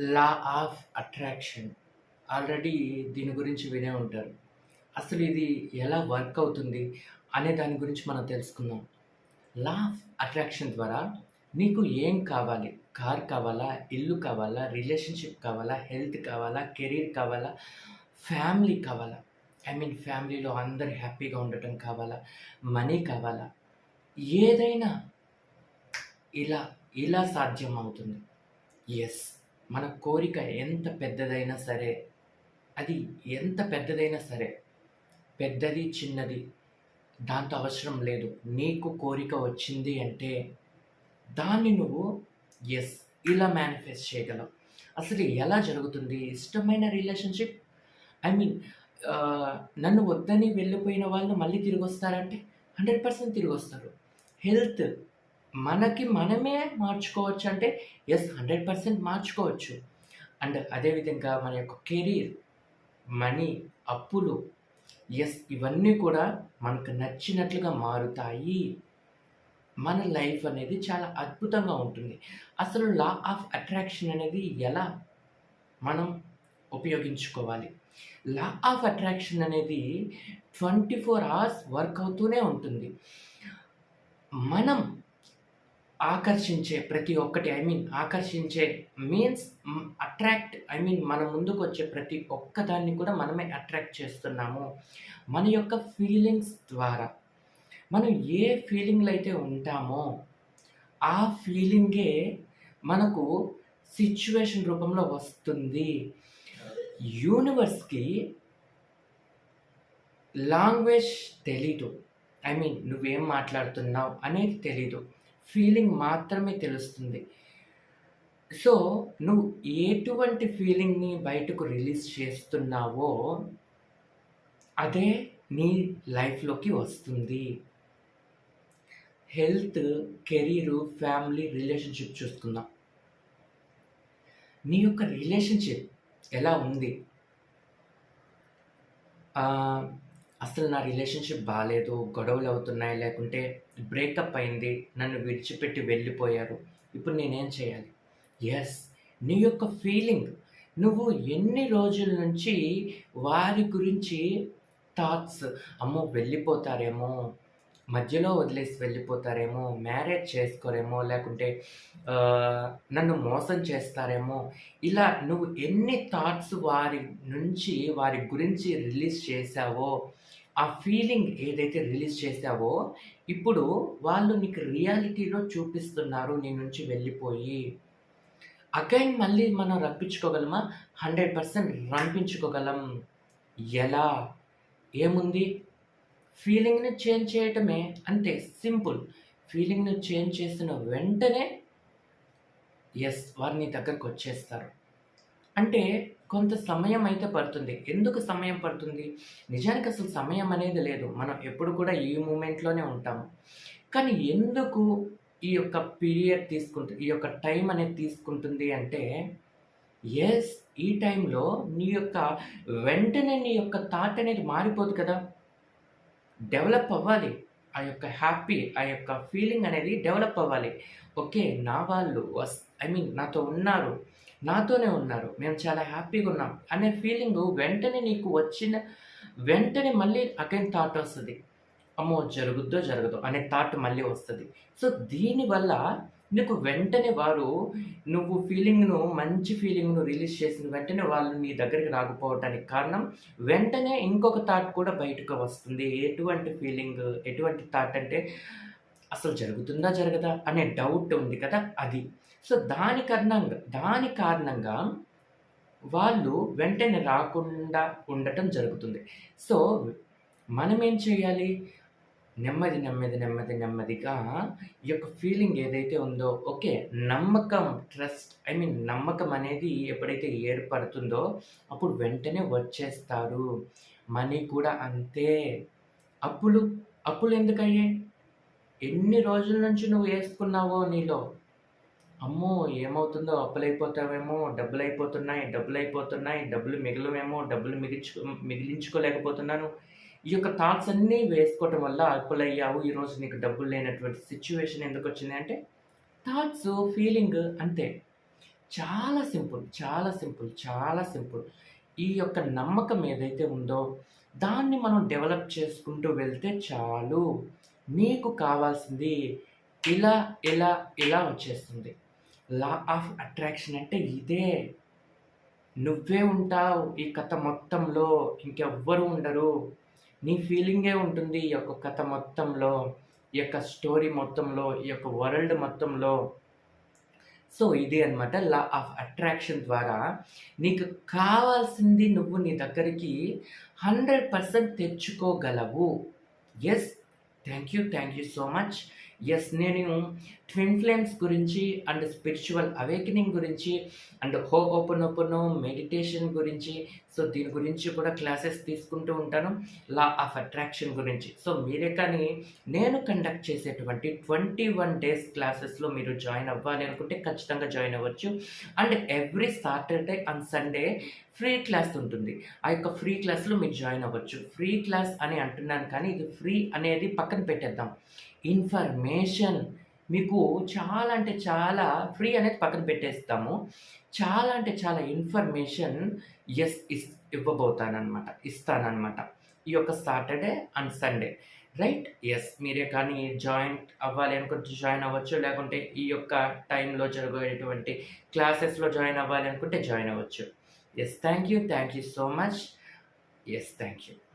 Law of attraction. Already దీని గురించి వినే ఉంటారు. అసలు ఇది ఎలా వర్క్ అవుతుంది అనే దాని గురించి మనం తెలుసుకుందాం. లా ఆఫ్ అట్రాక్షన్ ద్వారా నీకు ఏం కావాలి? కార్ కావాలా? ఇల్లు కావాలా? రిలేషన్షిప్ కావాలా? హెల్త్ కావాలా? కెరీర్ కావాలా? ఫ్యామిలీ కావాలా? ఐ మీన్ ఫ్యామిలీలో అందరు హ్యాపీగా ఉండటం కావాలా? మనీ కావాలా? ఏదైనా ఇలా ఇలా సాధ్యం అవుతుంది. ఎస్ మన కోరిక ఎంత పెద్దదైనా సరే అది ఎంత పెద్దదైనా సరే పెద్దది చిన్నది దాంతో అవసరం లేదు. నీకు కోరిక వచ్చింది అంటే దాన్ని నువ్వు ఎస్ ఇలా మేనిఫెస్ట్ చేయగలవు. అసలు ఎలా జరుగుతుంది? ఇష్టమైన రిలేషన్షిప్ ఐ మీన్ నన్ను వద్దని వెళ్ళిపోయిన వాళ్ళు మళ్ళీ తిరిగి వస్తారంటే హండ్రెడ్ పర్సెంట్ తిరిగి వస్తారు. హెల్త్ మనకి మనమే మార్చుకోవచ్చు అంటే ఎస్ హండ్రెడ్ పర్సెంట్ మార్చుకోవచ్చు. అండ్ అదేవిధంగా మన యొక్క కెరీర్ మనీ అప్పులు ఎస్ ఇవన్నీ కూడా మనకు నచ్చినట్లుగా మారుతాయి. మన లైఫ్ అనేది చాలా అద్భుతంగా ఉంటుంది. అసలు లా ఆఫ్ అట్రాక్షన్ అనేది ఎలా మనం ఉపయోగించుకోవాలి? లా ఆఫ్ అట్రాక్షన్ అనేది ట్వంటీ ఫోర్ అవర్స్ వర్క్ అవుతూనే ఉంటుంది. మనం ఆకర్షించే ప్రతి ఒక్కటి ఐ మీన్ ఆకర్షించే మీన్స్ అట్రాక్ట్ ఐ మీన్ మన ముందుకు వచ్చే ప్రతి ఒక్కదాన్ని కూడా మనమే అట్రాక్ట్ చేస్తున్నాము. మన యొక్క ఫీలింగ్స్ ద్వారా. మనం ఏ ఫీలింగ్లు అయితే ఉంటామో ఆ ఫీలింగే మనకు సిచ్యువేషన్ రూపంలో వస్తుంది. యూనివర్స్కి లాంగ్వేజ్ తెలీదు. ఐ మీన్ నువ్వేం మాట్లాడుతున్నావు అనేది తెలీదు. ఫీలింగ్ మాత్రమే తెలుస్తుంది. సో నువ్వు ఎటువంటి ఫీలింగ్ని బయటకు రిలీజ్ చేస్తున్నావో అదే నీ లైఫ్లోకి వస్తుంది. హెల్త్ కెరీరు ఫ్యామిలీ రిలేషన్షిప్ చూసుకుందాం. నీ యొక్క రిలేషన్షిప్ ఎలా ఉంది? అసలు నా రిలేషన్షిప్ బాగాలేదు గొడవలు అవుతున్నాయి లేకుంటే బ్రేకప్ అయింది నన్ను విడిచిపెట్టి వెళ్ళిపోయారు. ఇప్పుడు నేనేం చేయాలి? ఎస్ నీ యొక్క ఫీలింగ్ నువ్వు ఎన్ని రోజుల నుంచి వారి గురించి థాట్స్ అమ్మో వెళ్ళిపోతారేమో మధ్యలో వదిలేసి వెళ్ళిపోతారేమో మ్యారేజ్ చేసుకోరేమో లేకుంటే నన్ను మోసం చేస్తారేమో ఇలా నువ్వు ఎన్ని థాట్స్ వారి నుంచి వారి గురించి రిలీజ్ చేసావో ఆ ఫీలింగ్ ఏదైతే రిలీజ్ చేసావో ఇప్పుడు వాళ్ళు నీకు రియాలిటీలో చూపిస్తున్నారు నీ నుంచి వెళ్ళిపోయి. అగైన్ మళ్ళీ మనం రప్పించుకోగలమా? హండ్రెడ్ పర్సెంట్ రంపించుకోగలం ఎలా? ఏముంది? ఫీలింగ్ని చేంజ్ చేయటమే. అంతే సింపుల్ ఫీలింగ్ని చేంజ్ చేసిన వెంటనే ఎస్ వారిని దగ్గరకు వచ్చేస్తారు. అంటే కొంత సమయం అయితే పడుతుంది. ఎందుకు సమయం పడుతుంది? నిజానికి అసలు సమయం అనేది లేదు. మనం ఎప్పుడు కూడా ఈ మూమెంట్లోనే ఉంటాము. కానీ ఎందుకు ఈ యొక్క పీరియడ్ తీసుకుంటుంది ఈ యొక్క టైం అనేది తీసుకుంటుంది అంటే ఎస్ ఈ టైంలో నీ యొక్క వెంటనే నీ యొక్క థాట్ అనేది మారిపోదు కదా. డెవలప్ అవ్వాలి. ఆ యొక్క హ్యాపీ ఆ యొక్క ఫీలింగ్ అనేది డెవలప్ అవ్వాలి. ఓకే నా వాళ్ళు వస్ ఐ మీన్ నాతో ఉన్నారు నాతోనే ఉన్నారు మేము చాలా హ్యాపీగా ఉన్నాం అనే ఫీలింగ్ వెంటనే నీకు వచ్చిన వెంటనే మళ్ళీ అగైన్ థాట్ వస్తుంది. అమ్మో జరుగుద్దో జరగదో అనే థాట్ మళ్ళీ వస్తుంది. సో దీనివల్ల నీకు వెంటనే వారు నువ్వు ఫీలింగ్ను మంచి ఫీలింగ్ను రిలీజ్ చేసిన వెంటనే వాళ్ళు నీ దగ్గరికి రాకపోవటానికి కారణం వెంటనే ఇంకొక థాట్ కూడా బయటకు వస్తుంది. ఎటువంటి ఫీలింగ్ ఎటువంటి థాట్ అంటే అసలు జరుగుతుందా జరగదా అనే డౌట్ ఉంది కదా అది. సో దాని కారణంగా దాని కారణంగా వాళ్ళు వెంటనే రాకుండా ఉండటం జరుగుతుంది. సో మనం ఏం చేయాలి? నెమ్మది నెమ్మది నెమ్మది నెమ్మదిగా ఈ యొక్క ఫీలింగ్ ఏదైతే ఉందో ఓకే నమ్మకం ట్రస్ట్ ఐ మీన్ నమ్మకం అనేది ఎప్పుడైతే ఏర్పడుతుందో అప్పుడు వెంటనే వచ్చేస్తారు. మనీ కూడా అంతే. అప్పులు అప్పులు ఎందుకయ్యే? ఎన్ని రోజుల నుంచి నువ్వు వేసుకున్నావో నీలో? అమ్మో ఏమవుతుందో? అప్పులైపోతావేమో? డబ్బులు అయిపోతున్నాయి డబ్బులు అయిపోతున్నాయి డబ్బులు మిగలవేమో? డబ్బులు మిగిల్చు మిగిలించుకోలేకపోతున్నాను. ఈ యొక్క థాట్స్ అన్నీ వేసుకోవటం వల్ల అప్పులయ్యావు ఈరోజు నీకు డబ్బులు లేనటువంటి సిచ్యువేషన్ ఎందుకు వచ్చింది అంటే థాట్స్ ఫీలింగ్ అంతే చాలా సింపుల్. చాలా సింపుల్. చాలా సింపుల్. ఈ యొక్క నమ్మకం ఏదైతే ఉందో దాన్ని మనం డెవలప్ చేసుకుంటూ వెళ్తే చాలు. నీకు కావాల్సింది ఇలా, ఇలా, ఇలా వచ్చేస్తుంది. లా ఆఫ్ అట్రాక్షన్ అంటే ఇదే. నువ్వే ఉంటావు ఈ కథ మొత్తంలో. ఇంకెవ్వరు ఉండరు. నీ ఫీలింగే ఉంటుంది ఈ యొక్క కథ మొత్తంలో. ఈ యొక్క స్టోరీ మొత్తంలో, ఈ యొక్క వరల్డ్ మొత్తంలో. సో, ఇది అన్నమాట లా ఆఫ్ అట్రాక్షన్ ద్వారా నీకు కావాల్సింది నువ్వు నీ దగ్గరికి 100% తెచ్చుకోగలవు. Yes thank you. Thank you so much. Yes నేను ట్విన్ ఫ్లేమ్స్ గురించి అండ్ స్పిరిచువల్ అవేకెనింగ్ గురించి అండ్ హో ఓపెన్ ఓపెన్ మెడిటేషన్ గురించి సో, దీని గురించి కూడా క్లాసెస్ తీసుకుంటూ ఉంటాను. లా ఆఫ్ అట్రాక్షన్ గురించి. సో, మీరే కానీ నేను కండక్ట్ చేసేటువంటి 21 డేస్ క్లాసెస్‌లో మీరు జాయిన్ అవ్వాలి అనుకుంటే ఖచ్చితంగా జాయిన్ అవ్వచ్చు. And every Saturday and Sunday free class ఉంటుంది. ఆ యొక్క ఫ్రీ క్లాస్‌లో మీరు జాయిన్ అవ్వచ్చు. ఫ్రీ క్లాస్ అని అంటున్నాను కానీ ఇది ఫ్రీ అనేది పక్కన పెట్టేద్దాం. ఇన్ఫర్మేషన్ మీకు చాలా అంటే చాలా ఫ్రీ అనేది పక్కన పెట్టేస్తాము. చాలా అంటే చాలా ఇన్ఫర్మేషన్ ఎస్ ఇస్ ఇవ్వబోతానమాట ఇస్తానమాట ఈ యొక్క Saturday and Sunday. Right? Yes మీరే కానీ జాయిన్ అవ్వాలి అనుకుంటే జాయిన్ అవ్వచ్చు. లేకుంటే ఈ యొక్క టైంలో జరగేటువంటి క్లాసెస్‌లో జాయిన్ అవ్వాలి అనుకుంటే జాయిన్ అవ్వచ్చు. Yes thank you. Thank you so much. Yes thank you.